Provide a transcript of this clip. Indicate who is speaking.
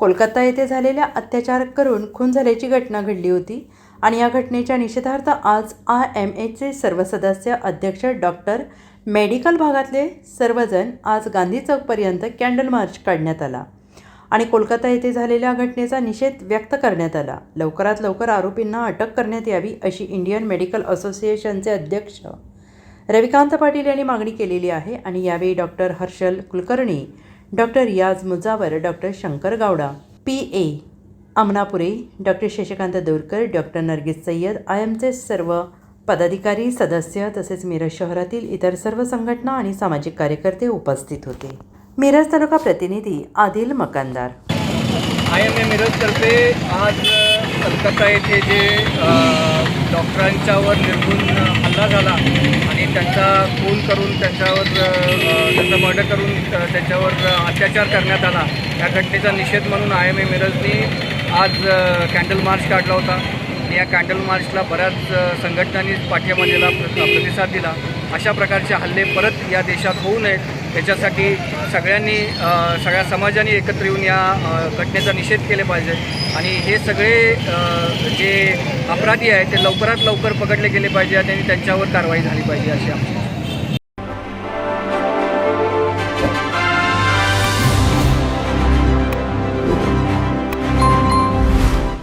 Speaker 1: कोलकाता येथे झालेल्या अत्याचार करून खून झाल्याची घटना घडली होती आणि या घटनेच्या निषेधार्थ आज आय एम एचे सर्व सदस्य अध्यक्ष डॉक्टर मेडिकल भागातले सर्वजण आज गांधी चौकपर्यंत कॅन्डल मार्च काढण्यात आला आणि कोलकाता येथे झालेल्या घटनेचा निषेध व्यक्त करण्यात आला. लवकरात लवकर आरोपींना अटक करण्यात यावी अशी इंडियन मेडिकल असोसिएशनचे अध्यक्ष रविकांत पाटील यांनी मागणी केलेली आहे आणि यावेळी doctor Harshal Kulkarni doctor Riyaz Mujawar doctor Shankar Gawda. P A. Amanapure doctor Shashikant Dorkar doctor Nargis Sayyad I एमचे सर्व पदाधिकारी सदस्य तसेच मिरज शहरातील इतर सर्व संघटना आणि सामाजिक कार्यकर्ते उपस्थित होते. मिरज तालुका प्रतिनिधी Adil Makandar
Speaker 2: I M A मिरजतर्फे आज कलकत्ता येथे जे डॉक्टरांच्यावर निर्गुण त्यांचा खून करून त्यांच्यावर त्यांचा मर्डर करून त्यांच्यावर अत्याचार करण्यात आला. या घटनेचा निषेध म्हणून आय एम ए मिरजनी आज कॅन्डल मार्च काढला होता. या कॅन्डल मार्चला बऱ्याच संघटनांनी पाठिंबा दिला प्रतिसाद दिला. अशा प्रकारचे हल्ले परत या देशात होऊ नयेत. त्याच्यासाठी सगळ्यांनी सगळ्या समाजाने एकत्र येऊन या घटनेचा निषेध केले पाहिजे. आणि हे सगळे जे अपराधी आहेत ते लवकरात लवकर पकडले गेले पाहिजे आणि त्यांच्यावर कारवाई झाली पाहिजे अशी आमची